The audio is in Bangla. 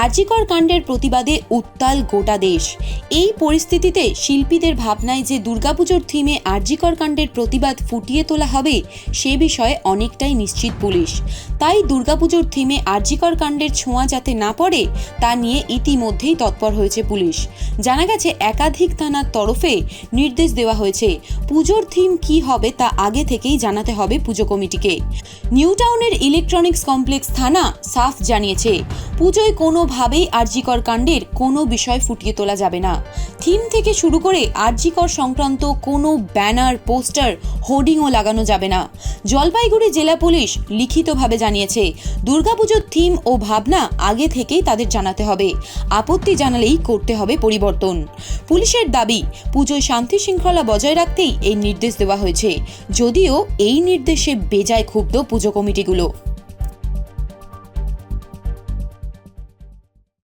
আরজিকর কাণ্ডের প্রতিবাদে উত্তাল গোটা দেশ। এই পরিস্থিতিতে শিল্পীদের ভাবনায় যে দুর্গাপুজোর থিমে আরজিকর কাণ্ডের প্রতিবাদ ফুটিয়ে তোলা হবে, সে বিষয়ে অনেকটাই নিশ্চিত পুলিশ। তাই দুর্গাপুজোর থিমে আরজিকর কাণ্ডের ছোঁয়া যাতে না পড়ে, তা নিয়ে ইতিমধ্যেই তৎপর হয়েছে পুলিশ। জানা গেছে, একাধিক থানার তরফে নির্দেশ দেওয়া হয়েছে, পুজোর থিম কি হবে তা আগে থেকেই জানাতে হবে পুজো কমিটিকে। নিউ টাউনের ইলেকট্রনিক্স কমপ্লেক্স থানা সাফ জানিয়েছে, পুজোয় কোনোভাবেই আরজিকর কাণ্ডের কোনো বিষয় ফুটিয়ে তোলা যাবে না। থিম থেকে শুরু করে আরজিকর সংক্রান্ত কোনো ব্যানার, পোস্টার, হোর্ডিংও লাগানো যাবে না। জলপাইগুড়ি জেলা পুলিশ লিখিতভাবে জানিয়েছে, দুর্গাপুজোর থিম ও ভাবনা আগে থেকেই তাদের জানাতে হবে। আপত্তি জানালেই করতে হবে পরিবর্তন। পুলিশের দাবি, পুজোয় শান্তি শৃঙ্খলা বজায় রাখতেই এই নির্দেশ দেওয়া হয়েছে। যদিও এই নির্দেশে বেজায় ক্ষুব্ধ পুজো কমিটিগুলো।